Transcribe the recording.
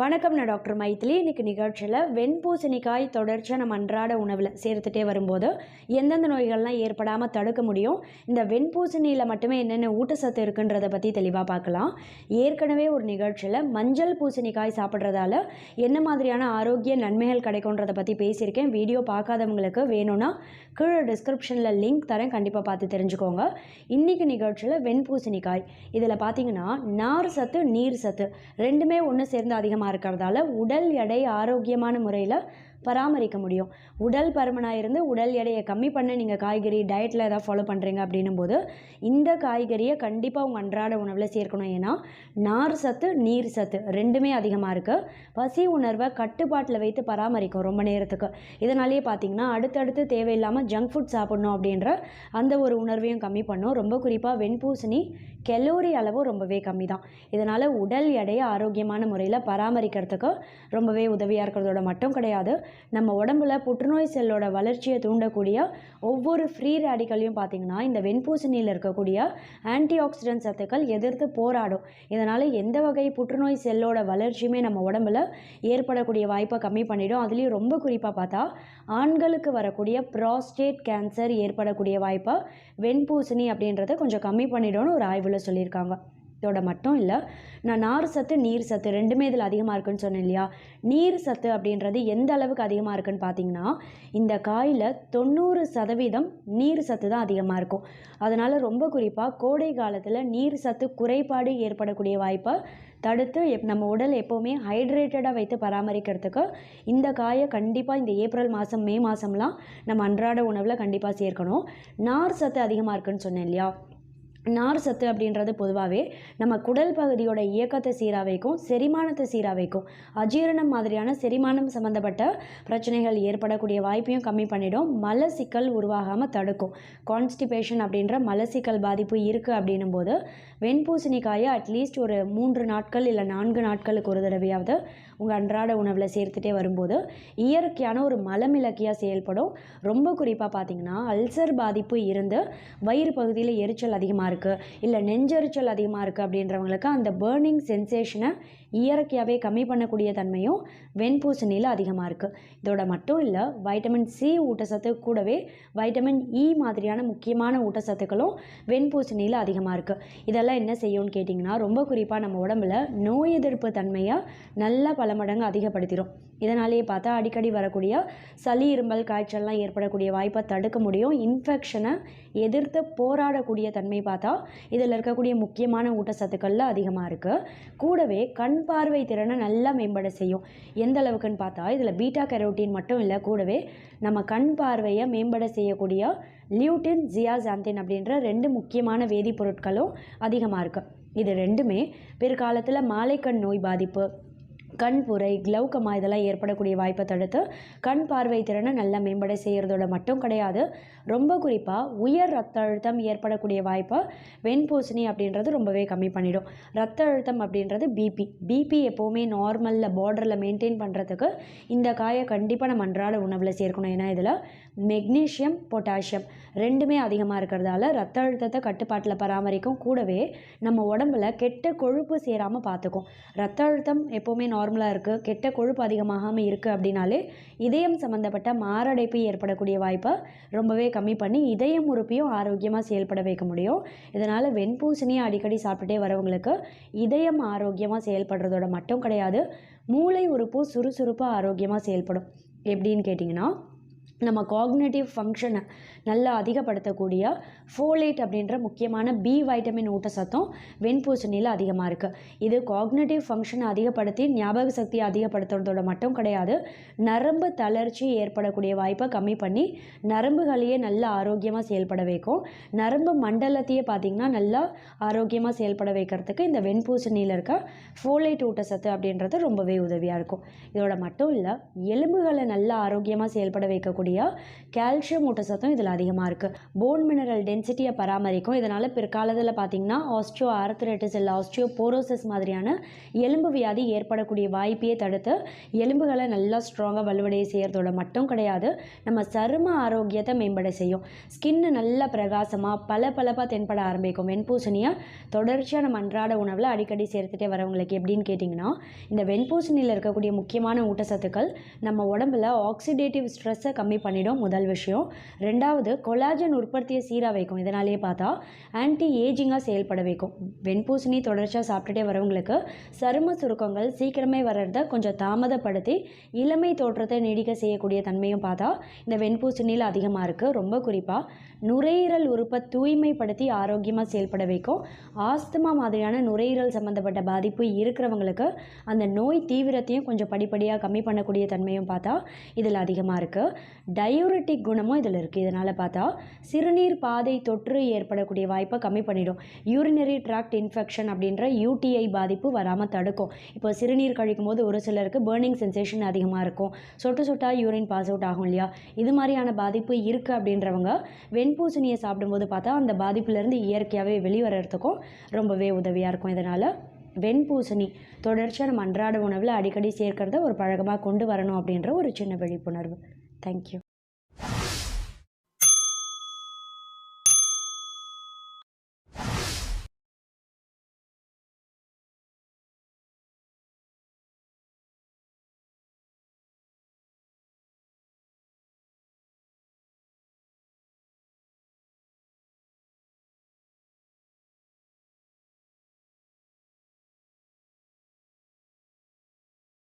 வணக்கம் நான் டாக்டர் மைத்திலி இன்னைக்கு நிகழ்ச்சியில் வெண்பூசணிக்காய் தொடர்ச்சியாக நம்ம அன்றாட உணவில் சேர்த்துட்டே வரும்போது எந்தெந்த நோய்கள்லாம் ஏற்படாமல் தடுக்க முடியும்? இந்த வெண்பூசணியில் மட்டுமே என்னென்ன ஊட்டச்சத்து இருக்குன்றதை பற்றி தெளிவாக பார்க்கலாம். ஏற்கனவே ஒரு நிகழ்ச்சியில் மஞ்சள் பூசணிக்காய் சாப்பிட்றதால என்ன மாதிரியான ஆரோக்கிய நன்மைகள் கிடைக்கும்ன்றதை பற்றி பேசியிருக்கேன். வீடியோ பார்க்காதவங்களுக்கு வேணும்னா கீழே டிஸ்கிரிப்ஷனில் லிங்க் தரேன். கண்டிப்பாக பார்த்து தெரிஞ்சுக்கோங்க. இன்றைக்கி நிகழ்ச்சியில் வெண்பூசணிக்காய். இதில் பார்த்தீங்கன்னா நார் சத்து நீர் சத்து ரெண்டுமே ஒன்று சேர்ந்து அதிகமாக இருக்கிறதால உடல் எடை ஆரோக்கியமான முறையில் பராமரிக்க முடியும். உடல் பருமனாக இருந்து உடல் எடையை கம்மி பண்ண நீங்கள் காய்கறி டயட்டில் ஏதாவது ஃபாலோ பண்ணுறீங்க அப்படின்னும் போது இந்த காய்கறியை கண்டிப்பாக உங்கள் அன்றாட உணவில் சேர்க்கணும். ஏன்னா நார் சத்து நீர் சத்து ரெண்டுமே அதிகமாக இருக்குது பசி உணர்வை கட்டுப்பாட்டில் வைத்து பராமரிக்கும் ரொம்ப நேரத்துக்கு. இதனாலேயே பார்த்தீங்கன்னா அடுத்தடுத்து தேவையில்லாமல் ஜங்க் ஃபுட் சாப்பிடணும் அப்படின்ற அந்த ஒரு உணர்வையும் கம்மி பண்ணும். ரொம்ப குறிப்பாக வெண்பூசணி கெலோரி அளவும் ரொம்பவே கம்மி தான். இதனால் உடல் எடையை ஆரோக்கியமான முறையில் பராமரிக்கிறதுக்கு ரொம்பவே உதவியாக இருக்கிறதோட மட்டும் கிடையாது. நம்ம உடம்புல புற்றுநோய் செல்லோட வளர்ச்சியை தூண்டக்கூடிய ஒவ்வொரு ஃப்ரீ ரேடிக்கலையும் பார்த்தீங்கன்னா இந்த வெண்பூசணியில் இருக்கக்கூடிய ஆன்டி ஆக்சிடென்ட் சத்துக்கள் எதிர்த்து போராடும். இதனால் எந்த வகை புற்றுநோய் செல்லோட வளர்ச்சியுமே நம்ம உடம்புல ஏற்படக்கூடிய வாய்ப்பை கம்மி பண்ணிடும். அதுலேயும் ரொம்ப குறிப்பாக பார்த்தா ஆண்களுக்கு வரக்கூடிய ப்ராஸ்டேட் கேன்சர் ஏற்படக்கூடிய வாய்ப்பை வெண்பூசணி அப்படின்றத கொஞ்சம் கம்மி பண்ணிடும்னு ஒரு ஆய்வில் சொல்லியிருக்காங்க. இதோட மட்டும் இல்லை நான் நார் சத்து நீர் சத்து ரெண்டுமே இதில் அதிகமாக இருக்குன்னு சொன்னேன் இல்லையா? நீர் சத்து அப்படின்றது எந்த அளவுக்கு அதிகமாக இருக்குன்னு பார்த்தீங்கன்னா இந்த காயில் தொண்ணூறு சதவீதம் நீர் சத்து தான் அதிகமாக இருக்கும். அதனால் ரொம்ப குறிப்பாக கோடை காலத்தில் நீர் சத்து குறைபாடு ஏற்படக்கூடிய வாய்ப்பை தடுத்து எப் நம்ம உடல் எப்போவுமே ஹைட்ரேட்டடாக வைத்து பராமரிக்கிறதுக்கு இந்த காயை கண்டிப்பாக இந்த ஏப்ரல் மாதம் மே மாதம்லாம் நம்ம அன்றாட உணவில் கண்டிப்பாக சேர்க்கணும். நார் சத்து அதிகமாக இருக்குன்னு சொன்னேன் இல்லையா? நார் சத்து அப்படின்றது பொதுவாகவே நம்ம குடல் பகுதியோட இயக்கத்தை சீராக வைக்கும் செரிமானத்தை சீராக வைக்கும் அஜீரணம் மாதிரியான செரிமானம் சம்மந்தப்பட்ட பிரச்சனைகள் ஏற்படக்கூடிய வாய்ப்பையும் கம்மி பண்ணிடும். மலசிக்கல் உருவாகாமல் தடுக்கும். கான்ஸ்டிபேஷன் அப்படின்ற மலசிக்கல் பாதிப்பு இருக்குது அப்படின்னும் போது வெண்பூசணிக்காயை அட்லீஸ்ட் ஒரு மூன்று நாட்கள் இல்லை நான்கு நாட்களுக்கு ஒரு தடவையாவது உங்கள் அன்றாட உணவில் சேர்த்துட்டே வரும்போது இயற்கையான ஒரு மலமிளக்கியாக செயல்படும். ரொம்ப குறிப்பாக பார்த்தீங்கன்னா அல்சர் பாதிப்பு இருந்து வயிறு பகுதியில் எரிச்சல் அதிகமாக இருக்குது இல்லை நெஞ்செரிச்சல் அதிகமாக இருக்குது அப்படின்றவங்களுக்கு அந்த பேர்னிங் சென்சேஷனை இயற்கையாகவே கம்மி பண்ணக்கூடிய தன்மையும் வெண்பூசணியில் அதிகமாக இருக்குது இதோட மட்டும் இல்லை வைட்டமின் சி ஊட்டச்சத்து கூடவே வைட்டமின் இ e மாதிரியான முக்கியமான ஊட்டச்சத்துக்களும் வெண்பூசணியில் அதிகமாக இருக்குது இதெல்லாம் என்ன செய்யும்னு கேட்டிங்கன்னா ரொம்ப குறிப்பாக நம்ம உடம்புல நோய் எதிர்ப்பு தன்மையை நல்லா பல மடங்கு அதிகப்படுத்திடும் இதனாலேயே பார்த்தா அடிக்கடி வரக்கூடிய சளி இருமல் காய்ச்சல்லாம் ஏற்படக்கூடிய வாய்ப்பை தடுக்க முடியும். இன்ஃபெக்ஷனை எதிர்த்து போராடக்கூடிய தன்மை பார்த்தா இதில் இருக்கக்கூடிய முக்கியமான ஊட்டச்சத்துக்களில் அதிகமாக இருக்குது கூடவே கண் கண் பார்வை திறனை நல்லா மேம்பட செய்யும். எந்த அளவுக்குன்னு பார்த்தா இதில் பீட்டா கெரோட்டின் மட்டும் இல்லை கூடவே நம்ம கண் பார்வையை மேம்பட செய்யக்கூடிய லியூட்டின் ஜியாசாந்தின் அப்படின்ற ரெண்டு முக்கியமான வேதிப்பொருட்களும் அதிகமாக இருக்குது இது ரெண்டுமே பிற்காலத்தில் மாலைக்கண் நோய் பாதிப்பு கண் புரை க்ளௌக்கமா இதெல்லாம் ஏற்படக்கூடிய வாய்ப்பை தடுத்து கண் பார்வை திறனை நல்லா மேம்பட செய்கிறதோட மட்டும் கிடையாது. ரொம்ப குறிப்பாக உயர் ரத்த அழுத்தம் ஏற்படக்கூடிய வாய்ப்பை வெண்பூசணி அப்படின்றது ரொம்பவே கம்மி பண்ணிடும். ரத்த அழுத்தம் அப்படின்றது பிபி பிபி எப்போவுமே நார்மலில் பார்டரில் மெயின்டைன் பண்ணுறதுக்கு இந்த காயை கண்டிப்பாக நம்ம அன்றாட உணவில் சேர்க்கணும். ஏன்னா இதில் மெக்னீஷியம் பொட்டாசியம் ரெண்டுமே அதிகமாக இருக்கிறதால ரத்த அழுத்தத்தை கட்டுப்பாட்டில் பராமரிக்கும். கூடவே நம்ம உடம்புல கெட்ட கொழுப்பு சேராமல் பார்த்துக்கும் ரத்த அழுத்தம் எப்போவுமே நார்மலாக இருக்குது கெட்ட கொழுப்பு அதிகமாகாமல் இருக்குது அப்படின்னாலே இதயம் சம்மந்தப்பட்ட மாரடைப்பு ஏற்படக்கூடிய வாய்ப்பை ரொம்பவே கம்மி பண்ணி இதயம் உறுப்பையும் ஆரோக்கியமாக செயல்பட வைக்க முடியும். இதனால் வெண்பூசணியை அடிக்கடி சாப்பிட்டுட்டே வரவங்களுக்கு இதயம் ஆரோக்கியமாக செயல்படுறதோட மட்டும் கிடையாது மூளை உறுப்பும் சுறுசுறுப்பாக ஆரோக்கியமாக செயல்படும். எப்படின்னு கேட்டிங்கன்னா நம்ம காக்னேட்டிவ் ஃபங்க்ஷனை நல்லா அதிகப்படுத்தக்கூடிய ஃபோலேட் அப்படின்ற முக்கியமான பி வைட்டமின் ஊட்டச்சத்தும் வெண்பூசணியில் அதிகமாக இருக்குது இது காக்னேட்டிவ் ஃபங்க்ஷனை அதிகப்படுத்தி ஞாபக சக்தியை அதிகப்படுத்துறதோட மட்டும் கிடையாது நரம்பு தளர்ச்சி ஏற்படக்கூடிய வாய்ப்பை கம்மி பண்ணி நரம்புகளையே நல்லா ஆரோக்கியமாக செயல்பட வைக்கும். நரம்பு மண்டலத்தையே பார்த்திங்கன்னா நல்லா ஆரோக்கியமாக செயல்பட வைக்கிறதுக்கு இந்த வெண்பூசணியில் இருக்க ஃபோலேட் ஊட்டச்சத்து அப்படின்றது ரொம்பவே உதவியாக இருக்கும். இதோட மட்டும் இல்லை எலும்புகளை நல்லா ஆரோக்கியமாக செயல்பட வைக்கக்கூடிய இருக்கக்கூடிய கால்சியம் ஊட்டச்சத்தும் இதில் அதிகமாக இருக்குது போன் மினரல் டென்சிட்டியை பராமரிக்கும். இதனால் பிற்காலத்தில் பார்த்திங்கன்னா ஆஸ்டியோ ஆர்த்ரைட்டிஸ் இல்லை ஆஸ்டியோ போரோசிஸ் மாதிரியான எலும்பு வியாதி ஏற்படக்கூடிய வாய்ப்பையே தடுத்து எலும்புகளை நல்லா ஸ்ட்ராங்காக வலுவடைய செய்கிறதோட மட்டும் கிடையாது நம்ம சரும ஆரோக்கியத்தை மேம்பட செய்யும். ஸ்கின்னு நல்லா பிரகாசமாக பல பலப்பாக தென்பட ஆரம்பிக்கும். வெண்பூசணியை தொடர்ச்சியாக நம்ம அன்றாட உணவில் அடிக்கடி சேர்த்துட்டே வரவங்களுக்கு எப்படின்னு கேட்டிங்கன்னா இந்த வெண்பூசணியில் இருக்கக்கூடிய முக்கியமான ஊட்டச்சத்துக்கள் நம்ம உடம்புல ஆக்சிடேட்டிவ் ஸ்ட்ரெஸ்ஸை கம்மி பண்ணிடும் முதல் விஷயம். ரெண்டாவது கொலாஜன் உற்பத்தியை சீராக வைக்கும். இதனாலேயே பார்த்தா ஆன்டி ஏஜிங்காக செயல்பட வைக்கும். வெண்பூசணி தொடர்ச்சியாக சாப்பிட்டுட்டே வரவங்களுக்கு சரும சுருக்கங்கள் சீக்கிரமே வர்றத கொஞ்சம் தாமதப்படுத்தி இளமை தோற்றத்தை நீடிக்க செய்யக்கூடிய தன்மையும் பார்த்தா இந்த வெண்பூசணியில் அதிகமாக இருக்குது ரொம்ப குறிப்பாக நுரையீரல் உறுப்பை தூய்மைப்படுத்தி ஆரோக்கியமாக செயல்பட வைக்கும். ஆஸ்துமா மாதிரியான நுரையீரல் சம்மந்தப்பட்ட பாதிப்பு இருக்கிறவங்களுக்கு அந்த நோய் தீவிரத்தையும் கொஞ்சம் படிப்படியாக கம்மி பண்ணக்கூடிய தன்மையும் பார்த்தா இதில் அதிகமாக இருக்குது டயூரிட்டிக் குணமும் இதில் இருக்குது. இதனால் பார்த்தா சிறுநீர் பாதை தொற்று ஏற்படக்கூடிய வாய்ப்பை கம்மி பண்ணிடும். யூரினரி ட்ராக்ட் இன்ஃபெக்ஷன் அப்படின்ற யூடிஐ பாதிப்பு வராமல் தடுக்கும். இப்போ சிறுநீர் கழிக்கும் போது ஒரு சிலருக்கு பேர்னிங் சென்சேஷன் அதிகமாக இருக்கும். சொட்டு சொட்டாக யூரின் பாஸ் அவுட் ஆகும் இல்லையா? இது மாதிரியான பாதிப்பு இருக்குது அப்படின்றவங்க வெண்பூசணியை சாப்பிடும்போது பார்த்தா அந்த பாதிப்புலேருந்து இயற்கையாகவே வெளிவரத்துக்கும் ரொம்பவே உதவியாக இருக்கும். இதனால் வெண்பூசணி தொடர்ச்சியாக நம்ம அன்றாட உணவில் அடிக்கடி சேர்க்கிறத ஒரு பழக்கமாக கொண்டு வரணும் அப்படின்ற ஒரு சின்ன விழிப்புணர்வு. Thank you